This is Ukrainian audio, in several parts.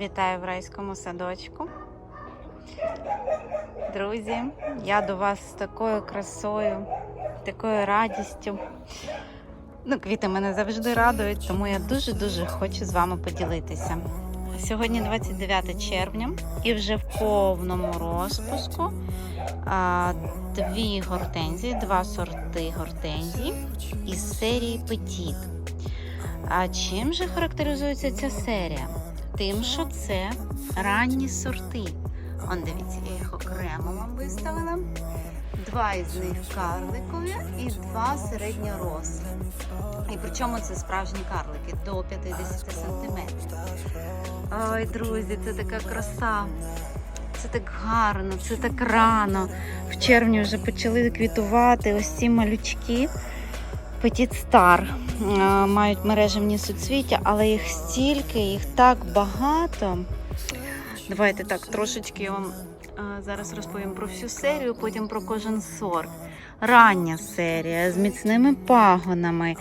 Вітаю в райському садочку. Друзі, я до вас з такою красою, такою радістю. Ну, квіти мене завжди радують, тому я дуже-дуже хочу з вами поділитися. Сьогодні 29 червня і вже в повному розпуску а, дві гортензії, два сорти гортензій із серії Петіт. А чим же характеризується ця серія? Тим, що це ранні сорти. Он дивіться, я їх окремо вам виставила. Два із них карликові і два середньорослі. І причому це справжні карлики до 50 сантиметрів. Ой, друзі, це така краса. Це так гарно, це так рано. В червні вже почали квітувати ось ці малючки. Petit Star Е, мають мережевні суцвіття, але їх стільки, їх так багато. Давайте так, трошечки я вам е, зараз розповім про всю серію, потім про кожен сорт. Рання серія з міцними пагонами.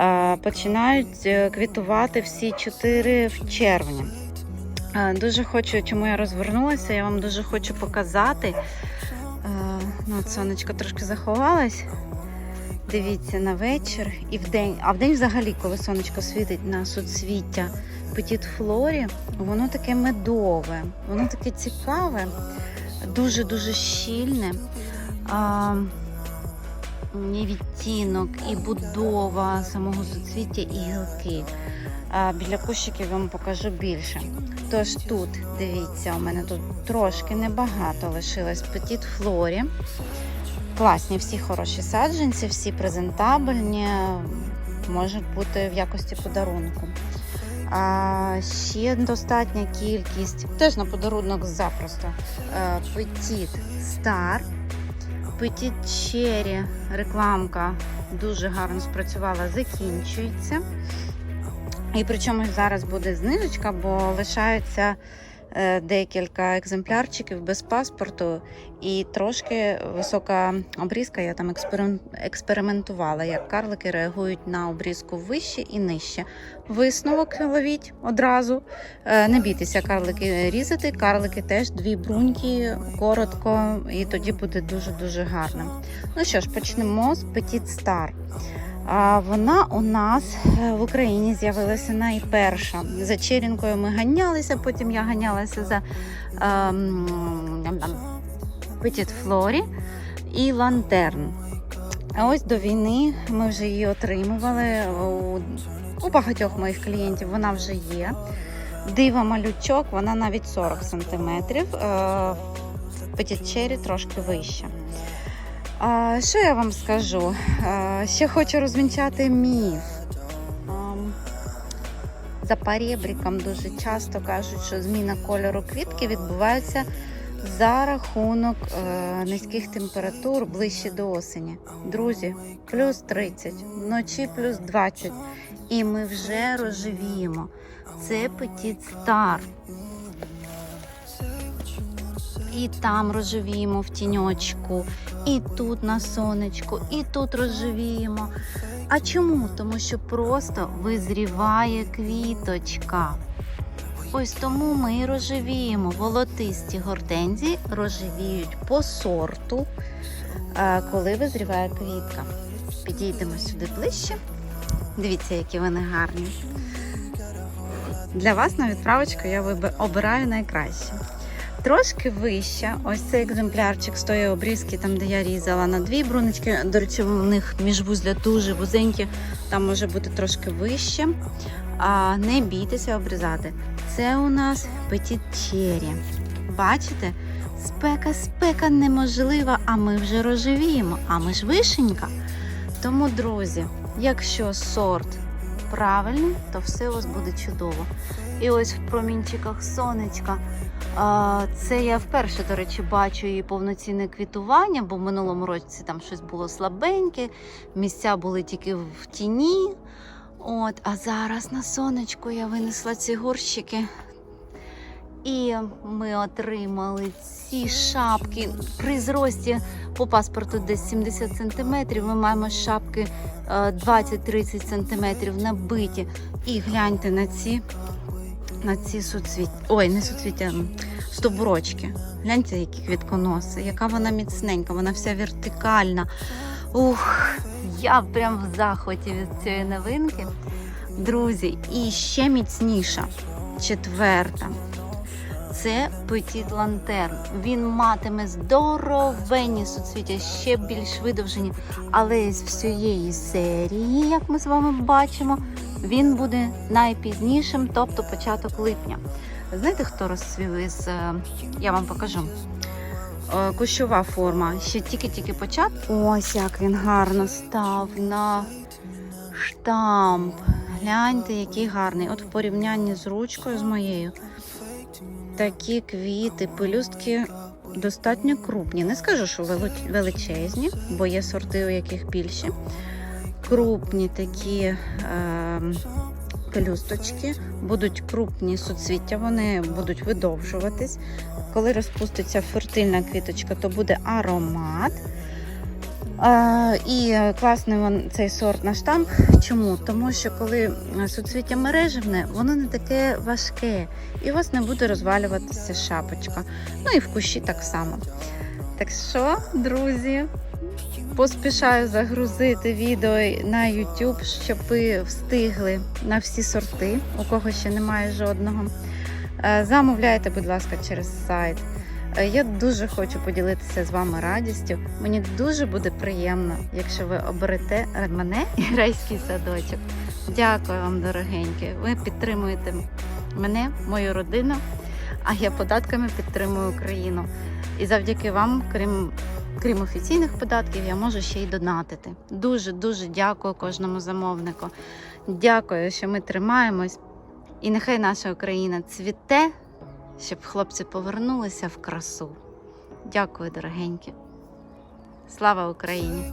Е, Починають квітувати всі чотири в червні. Дуже хочу, чому я розвернулася, я вам дуже хочу показати. Ну, сонечко трошки заховалось. Дивіться на вечір і вдень, а вдень взагалі, коли сонечко світить на суцвіття Петіт Флорі, воно таке медове, воно таке цікаве, дуже-дуже щільне. А, і відтінок, і будова самого суцвіття, і гілки. А, біля кущиків я вам покажу більше. Тож тут, дивіться, у мене тут трошки небагато лишилось Петіт Флорі. Класні, всі хороші саджанці, всі презентабельні, можуть бути в якості подарунку. А ще достатня кількість, теж на подарунок запросто. Petit Star, Petit Cherry, рекламка дуже гарно спрацювала, закінчується. І причому зараз буде знижечка, бо лишаються декілька екземплярчиків без паспорту і трошки висока обрізка. Я там експериментувала, як карлики реагують на обрізку вище і нижче. Висновок ловіть одразу. Е, Не бійтеся карлики різати. Карлики теж дві бруньки, коротко, і тоді буде дуже-дуже гарно. Ну що ж, почнемо з Petit Star. Вона у нас е, в Україні з'явилася найперша. За черінкою ми ганялися, потім я ганялася за ем, Petit Флорі і Лантерн. А ось до війни ми вже її отримували. У, багатьох моїх клієнтів вона вже є. Дива малючок, вона навіть 40 см. Cherry трошки вища. А, що я вам скажу? А, ще хочу розвінчати міф. Ам, За парєбріком дуже часто кажуть, що зміна кольору квітки відбувається за рахунок е, низьких температур ближче до осені. Друзі, плюс 30, вночі плюс 20. І ми вже розживіємо. Це Petit Star. І там розживіємо в тіньочку, і тут на сонечку, і тут розживіємо. А чому? Тому що просто визріває квіточка. Ось тому ми і розживіємо. Волотисті гортензії розживіють по сорту, е, коли визріває квітка. Підійдемо сюди ближче. Дивіться, які вони гарні. Для вас на відправочку я обираю найкраще. Трошки вища, ось цей екземплярчик з тої обрізки, там де я різала на дві бруночки. До речі, у них міжвузля дуже вузенькі, там може бути трошки вище. А не бійтеся обрізати. Це у нас Petit Cherry. Бачите? Спека, спека неможлива, а ми вже розживіємо, а ми ж вишенька. Тому, друзі, якщо сорт правильний, то все у вас буде чудово. І ось в промінчиках сонечка. Це я вперше, до речі, бачу її повноцінне квітування, бо в минулому році там щось було слабеньке, місця були тільки в тіні. От, а зараз на сонечку я винесла ці горщики. І ми отримали ці шапки при зрості по паспорту десь 70 см. Ми маємо шапки е, 20-30 см набиті. І гляньте на ці на ці суцвіття. Ой, не суцвіття, стовбурочки. Гляньте, які квітконоси, яка вона міцненька, вона вся вертикальна. Ух, я прям в захваті від цієї новинки. Друзі, і ще міцніша, четверта. Це Petit Lantern. Він матиме здоровенні суцвіття, ще більш видовжені. Але з всієї серії, як ми з вами бачимо, він буде найпізнішим, тобто початок липня. Знаєте, хто розцвів із. е, Я вам покажу. Е, Кущова форма. Ще тільки-тільки початок. Ось як він гарно став на штамп. Гляньте, який гарний. От в порівнянні з ручкою з моєю. Такі квіти, пелюстки достатньо крупні. Не скажу, що величезні, бо є сорти, у яких більші. Крупні такі е, пелюсточки, будуть крупні суцвіття, вони будуть видовжуватись. Коли розпуститься фертильна квіточка, то буде аромат. Е, і класний цей сорт на штамп. Чому? Тому що коли суцвіття мережевне, воно не таке важке, і у вас не буде розвалюватися шапочка. Ну і в кущі так само. Так що, друзі, поспішаю загрузити відео на YouTube, щоб ви встигли на всі сорти, у кого ще немає жодного. Е, Замовляйте, будь ласка, через сайт. Е, Я дуже хочу поділитися з вами радістю. Мені дуже буде приємно, якщо ви оберете мене і райський садочок. Дякую вам, дорогенькі. Ви підтримуєте мене, мою родину, а я податками підтримую Україну. І завдяки вам, крім, крім офіційних податків, я можу ще й донатити. Дуже дуже дякую кожному замовнику. Дякую, що ми тримаємось. І нехай наша Україна цвіте, щоб хлопці повернулися в красу. Дякую, дорогенькі. Слава Україні!